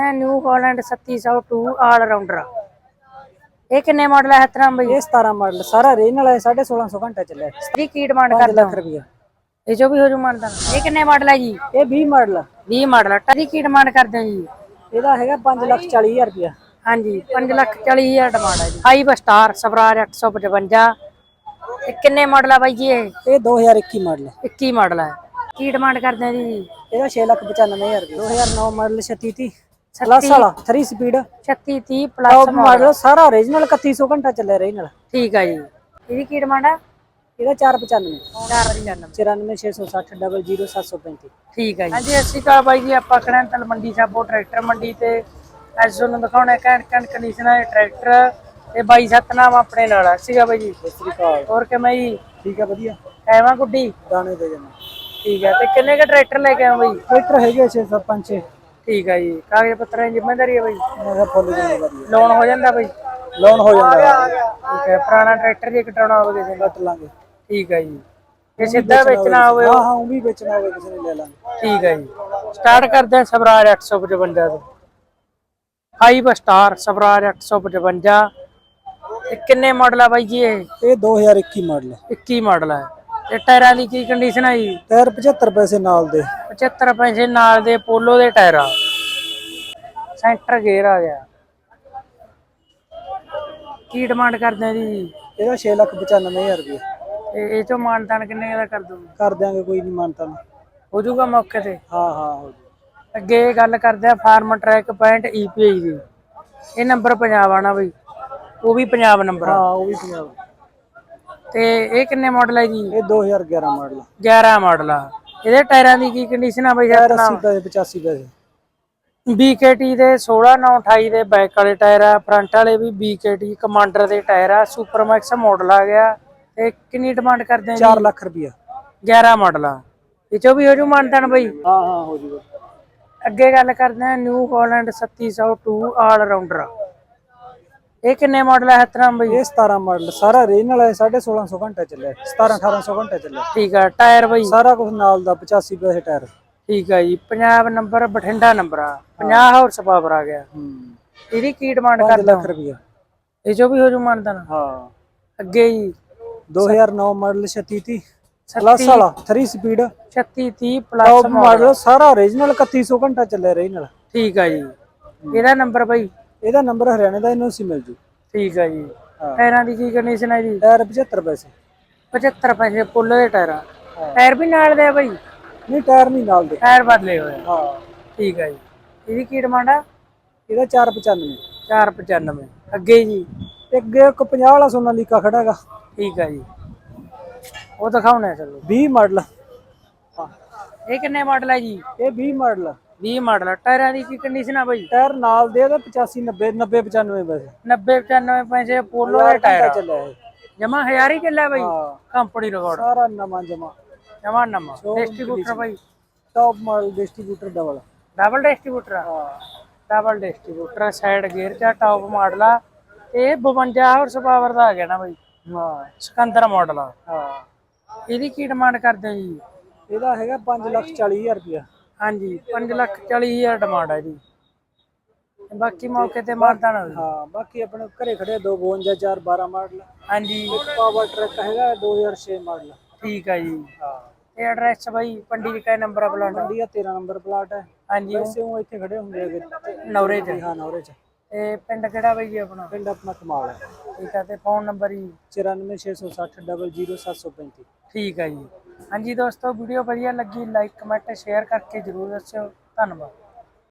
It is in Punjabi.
ਹੈ ਨਿਊ ਹਾਲੈਂਡ 3702 ਆਲ ਰਾਉਂਡਰ ਇਹ ਕਿੰਨੇ ਮਾਡਲ ਹੈ ਹਤਰਾਮ ਬਈ? ਇਹ 17 ਮਾਡਲ ਸਾਰਾ ਰੀਜਨਲ ਹੈ 1650 ਘੰਟਾ ਚੱਲਿਆ। ਇਹਦੀ ਕੀ ਡਿਮਾਂਡ 5 ਕਰਦਾ? ਲੱਖ ਰੁਪਇਆ ਇਹ ਜੋ ਵੀ ਹੋ ਜੂ ਮੰਨਦਾ। ਇਹ ਕਿੰਨੇ ਮਾਡਲ ਹੈ ਜੀ? ਇਹ 20 ਮਾਡਲ ਆ। 20 ਮਾਡਲ ਟਰੀ ਕੀ ਡਿਮਾਂਡ ਕਰਦੇ ਹੋ ਜੀ? ਇਹਦਾ ਹੈਗਾ 5 ਲੱਖ 40 ਹਜ਼ਾਰ ਰੁਪਇਆ ਹਾਂਜੀ 5 ਲੱਖ 40 ਹਜ਼ਾਰ ਡਿਮਾਂਡ ਹੈ ਜੀ। 5 ਸਟਾਰ ਸਵਰਾਜ 855 ਇਹ ਕਿੰਨੇ ਮਾਡਲ ਆ ਬਾਈ ਜੀ ਇਹ? ਇਹ 2021 ਮਾਡਲ ਹੈ 21 ਮਾਡਲ ਹੈ ਕੀ ਡਿਮਾਂਡ ਕਰਦੇ ਜੀ? ਇਹਦਾ 6 ਲੱਖ 95 ਹਜ਼ਾਰ ਰੁਪਇਆ 2009 ਮਾਡਲ 36 ਤੀ ਪਲੱਸ ਵਾਲਾ 3 ਸਪੀਡ 36 30 ਟੌਪ ਪਲੱਸ ਮਾਡਲ ਸਾਰਾ ਓਰੀਜਨਲ 3100 ਘੰਟਾ ਚੱਲਿਆ ਰੀਜਨਲ ਠੀਕ ਹੈ ਜੀ। ਇਹਦੀ ਕੀ ਡਿਮਾਂਡ ਆ? ਇਹਦਾ 495 495 94660 00735 ਠੀਕ ਹੈ ਜੀ। ਹਾਂਜੀ ਅਸੀਂ ਕਾ ਬਾਈ ਜੀ ਆਪਾਂ ਕਣੈਂਤਲ ਮੰਡੀ ਸਾਬੋ ਟਰੈਕਟਰ ਮੰਡੀ ਤੇ। ਅੱਜ ਤੁਹਾਨੂੰ ਦਿਖਾਉਣਾ ਹੈ ਕੈਂਟ ਕੈਂਟ ਕੰਡੀਸ਼ਨ ਹੈ ਟਰੈਕਟਰ। ਤੇ ਬਾਈ ਸਤਨਾਮ ਆਪਣੇ ਨਾਲ ਆ। ਸੀਗਾ ਬਾਈ ਜੀ। ਸਤਿ ਸ੍ਰੀ ਅਕਾਲ। ਹੋਰ ਕਿਵੇਂ ਜੀ? ਠੀਕ ਹੈ ਵਧੀਆ। ਐਵਾਂ ਗੁੱਡੀ? ਦਾਣੇ ਦੇ ਜਨਾ ਠੀਕ ਹੈ ਤੇ ਕਿੰਨੇ ਕ ਟਰੈਕਟਰ ਲੈ ਕੇ ਆਏ ਬਾਈ? ਟਰੈਕਟਰ ਹੈਗੇ 656 ਠੀਕ ਹੈ ਜੀ। ਕਾਗਜ਼ ਪੱਤਰਾਂ ਦੀ ਜ਼ਿੰਮੇਵਾਰੀ ਹੈ ਬਾਈ। ਮੈਂ ਕਿਹਾ ਫੁੱਲ ਜ਼ਿੰਮੇਵਾਰੀ ਹੈ ਲੋਨ ਹੋ ਜਾਂਦਾ ਬਾਈ। ਲੋਨ ਹੋ ਜਾਂਦਾ। ਹੈ ਠੀਕ ਹੈ ਪੁਰਾਣਾ ਟਰੈਕਟਰ ਜੇ ਕਟਾਉਣਾ ਹੋਵੇ ਕਿਸੇ ਨੇ। ਕੱਟ ਲਾਂਗੇ। ਠੀਕ ਹੈ ਜੀ। ਜੇ ਸਿੱਧਾ ਵੇਚਣਾ ਹੋਵੇ। ਹਾਂ ਹਾਂ ਉਹ ਵੀ ਵੇਚਣਾ ਹੋਵੇ ਕਿਸੇ ਨੇ ਲੈ ਲਾਂਗੇ। ਠੀਕ ਹੈ ਜੀ। ਸਟਾਰਟ ਕਰਦੇ ਹਾਂ ਸਵਰਾਜ 855 ਤੋਂ। 5 ਸਟਾਰ ਸਵਰਾਜ 855 ਇਹ ਕਿੰਨੇ ਮਾਡਲ ਆ ਬਾਈ ਜੀ ਇਹ? ਇਹ 2021 ਮਾਡਲ ਹੈ 21 ਮਾਡਲ ਹੈ ਤੇ ਟਾਇਰਾਂ ਦੀ ਕੀ ਕੰਡੀਸ਼ਨ ਹੈ ਜੀ? ਟਾਇਰ 75 ਪੈਸੇ ਨਾਲ ਦੇ। 75 ਪੈਸੇ ਨਾਲ ਦੇ ਪੋਲੋ ਦੇ ਟਾਇਰ ਆ। ਸੈਂਟਰ ਗੇਅਰ ਆ ਗਿਆ। ਕੀ ਡਿਮਾਂਡ ਕਰਦੇ ਜੀ? ਇਹਦਾ 6 ਲੱਖ 95 ਹਜ਼ਾਰ ਰੁਪਇਆ ਇਹ ਇਹ ਚੋਂ ਮਾਨਤਾਨ ਕਿੰਨੇ ਦਾ ਕਰ ਦੂੰਗੇ ਕਰ ਦਿਆਂਗੇ ਕੋਈ ਨਹੀਂ ਮਾਨਤਾ ਨਾ ਹੋ ਜਾਊਗਾ ਮੌਕੇ ਤੇ? ਹਾਂ ਹਾਂ ਹੋ ਜਾਊ। ਅੱਗੇ ਗੱਲ ਕਰਦੇ ਆ ਫਾਰਮ ਟਰੈਕ ਪੁਆਇੰਟ ਈਪੀਆਈ ਦੀ। ਇਹ ਨੰਬਰ ਪੰਜਾਬ ਆਣਾ ਬਈ। ਉਹ ਵੀ ਪੰਜਾਬ ਨੰਬਰ ਆ। ਹਾਂ ਉਹ ਵੀ ਪੰਜਾਬ। ਤੇ ਇਹ ਕਿੰਨੇ ਮਾਡਲ ਹੈ ਜੀ? ਇਹ 2011 ਮਾਡਲ 11 ਮਾਡਲ ਆ। ਇਹਦੇ ਟਾਇਰਾਂ ਦੀ ਕੀ ਕੰਡੀਸ਼ਨ ਆ ਬਈ ਟਾਇਰ 80 ਪੈਸੇ 85 ਪੈਸੇ BKT ਦੇ 16 9 28 ਦੇ ਬੈਕ ਵਾਲੇ ਟਾਇਰ ਆ ਫਰੰਟ ਵਾਲੇ ਵੀ BKT ਕਮਾਂਡਰ ਦੇ ਟਾਇਰ ਆ ਸੁਪਰਮੈਕਸ ਮਾਡਲ ਆ ਗਿਆ। ਤੇ ਕਿੰਨੀ ਡਿਮਾਂਡ ਕਰਦੇ ਆ 4 ਲੱਖ ਰੁਪਇਆ 11 ਮਾਡਲ ਆ। ਇਹ ਚੋਂ ਵੀ ਹੋ ਜੂ ਮਾਨਤਨ ਬਈ? ਹਾਂ ਹਾਂ ਹੋ ਜੂਗਾ। ਅੱਗੇ ਗੱਲ ਕਰਦੇ ਆ ਨਿਊ ਹਾਲੈਂਡ 3702 ਆਲ ਰਾਉਂਡਰ ਇਹ ਕਿੰਨੇ ਮਾਡਲ ਹੈ ਹਤਰਾਮ ਬਈ? ਇਹ 17 ਮਾਡਲ ਸਾਰਾ ਰੀਜਨਲ ਹੈ 1650 ਘੰਟਾ ਚੱਲਿਆ 17 1800 ਘੰਟਾ ਚੱਲਿਆ। ਠੀਕ ਆ ਟਾਇਰ ਬਈ? ਸਾਰਾ ਕੁਝ ਨਾਲ ਦਾ 85 ਪੈਸੇ ਟਾਇਰ ਠੀਕ ਆ ਜੀ ਪੰਜਾਬ ਨੰਬਰ ਬਠਿੰਡਾ ਨੰਬਰ ਆ। 50 ਹਾਰਸ ਪਾਵਰ ਆ ਗਿਆ। ਹੂੰ। ਇਹਦੀ ਕੀ ਡਿਮਾਂਡ 5 ਕਰਦਾ? ਲੱਖ ਰੁਪਇਆ ਇਹ ਚੋਂ ਵੀ ਹੋ ਜੂ ਮਾਨਤਨ ਹਾਂ। ਅੱਗੇ ਜੀ। 2009 ਮਾਡਲ 36 ਤੀ ਪਲੱਸ ਵਾਲਾ 3 ਸਪੀਡ 36 30 ਪਲੱਸ ਮਾਡਲ ਸਾਰਾ ਓਰੀਜਨਲ 3100 ਘੰਟਾ ਚੱਲਿਆ ਰੀਜਨਲ ਠੀਕ ਆ ਜੀ। ਇਹਦਾ ਨੰਬਰ ਬਈ? ਇਹਦਾ ਨੰਬਰ ਹਰਿਆਣੇ ਦਾ ਇਹਨੂੰ ਸੀ ਮਿਲ ਜੂ। ਠੀਕ ਆ ਜੀ। ਹਾਂ। ਟਾਇਰਾਂ ਦੀ ਕੀ ਕੰਡੀਸ਼ਨ ਹੈ ਜੀ? ਟਾਇਰ 75 ਪੈਸੇ। 75 ਪੈਸੇ ਪੁੱਲ ਦੇ ਟਾਇਰ। ਟਾਇਰ ਵੀ ਨਾਲ ਦੇ ਆ ਬਈ? ਨਹੀਂ ਟਾਇਰ ਨਹੀਂ ਨਾਲ ਦੇ। ਟਾਇਰ ਬਦਲੇ ਹੋਏ ਆ। ਹਾਂ। ਠੀਕ ਆ ਜੀ। ਇਹਦੀ ਕੀ ਡਿਮਾਂਡ ਆ? ਇਹਦਾ 495 495 ਅੱਗੇ ਜੀ? ਤੇ ਅੱਗੇ ਇੱਕ 50 ਵਾਲਾ ਸੋਨਾਲੀਕਾ ਖੜਾ ਹੈਗਾ। ਠੀਕ ਆ ਜੀ। ਉਹ ਦਿਖਾਉਣਾ ਚਲੋ। 20 ਮਾਡਲ। ਇਹ ਕਿੰਨੇ ਮਾਡਲ ਹੈ ਜੀ? ਇਹ 20 ਮਾਡਲ 20 ਮਾਡਲ ਟਾਇਰਾਂ ਦੀ ਕੀ ਕੰਡੀਸ਼ਨ ਆ ਬਈ? ਟਾਇਰ ਨਾਲ ਦੇ ਇਹਦੇ 85 90 90 95 ਪੈਸੇ 90 95 ਪੈਸੇ ਪੋਲੋ ਦੇ ਟਾਇਰ। ਚੱਲਿਆ ਇਹ। ਜਮਾ ਹਜ਼ਾਰ ਹੀ ਚੱਲਿਆ ਬਈ? ਹਾਂ। ਕੰਪਨੀ ਰਿਕਾਰਡ ਸਾਰਾ ਨਵਾਂ ਜਮਾ। ਜਮਾ ਨਮਾ ਡਿਸਟ੍ਰੀਬਿਊਟਰ ਬਈ? Top model distributor double double distributor ਹਾਂ। ਡਬਲ ਡਿਸਟ੍ਰੀਬਿਊਟਰ ਸਾਈਡ ਗੇਅਰ ਚ ਟਾਪ ਮਾਡਲ ਆ। ਇਹ 52 ਹਾਰਸ ਪਾਵਰ ਦਾ ਆ ਗਿਆ ਨਾ ਬਈ? ਹਾਂ। ਸਿਕੰਦਰ ਮਾਡਲ ਆ। ਹਾਂ। ਇਹਦੀ ਕੀ ਡਿਮਾਂਡ ਕਰਦੇ ਜੀ? ਇਹਦਾ ਹੈਗਾ 5 ਲੱਖ 40 ਹਜ਼ਾਰ ਰੁਪਇਆ। ਹਾਂਜੀ 5 ਲੱਖ 40 ਹਜ਼ਾਰ ਡਿਮਾਂਡ ਹੈ ਜੀ ਬਾਕੀ ਮੌਕੇ ਤੇ ਮਾਰਦਾ ਨਾ ਹਾਂ ਬਾਕੀ ਆਪਣੇ ਘਰੇ ਖੜੇ 252 4 12 ਮਾਡਲ। ਹਾਂਜੀ। ਪਾਵਰ ਟਰੱਕ ਹੈਗਾ 2006 ਮਾਡਲ। ਠੀਕ ਹੈ ਜੀ। ਹਾਂ। ਤੇ ਐਡਰੈਸ ਬਈ ਪੰਡੀ ਵਿਕਾ ਨੰਬਰ ਮੰਡੀ ਆ 13 ਨੰਬਰ ਪਲਾਟ ਹੈ। ਹਾਂਜੀ। ਵੈਸੇ ਉਹ ਇੱਥੇ ਖੜੇ ਹੁੰਦੇ ਹੈਗੇ। ਨੌਰੇ ਚ। ਹਾਂ ਨੌਰੇ ਚ। ਤੇ ਪਿੰਡ ਕਿਹੜਾ ਬਈ ਜੀ ਆਪਣਾ? ਪਿੰਡ ਆਪਣਾ ਕਮਾਲ ਹੈ। ਠੀਕ ਹੈ ਤੇ ਫੋਨ ਨੰਬਰ ਜੀ। 94660 00735 ਠੀਕ ਹੈ ਜੀ। ਹਾਂਜੀ ਦੋਸਤੋ ਵੀਡੀਓ ਵਧੀਆ ਲੱਗੀ ਲਾਈਕ ਕਮੈਂਟ ਸ਼ੇਅਰ ਕਰਕੇ ਜਰੂਰ ਦੱਸਿਓ। ਧੰਨਵਾਦ।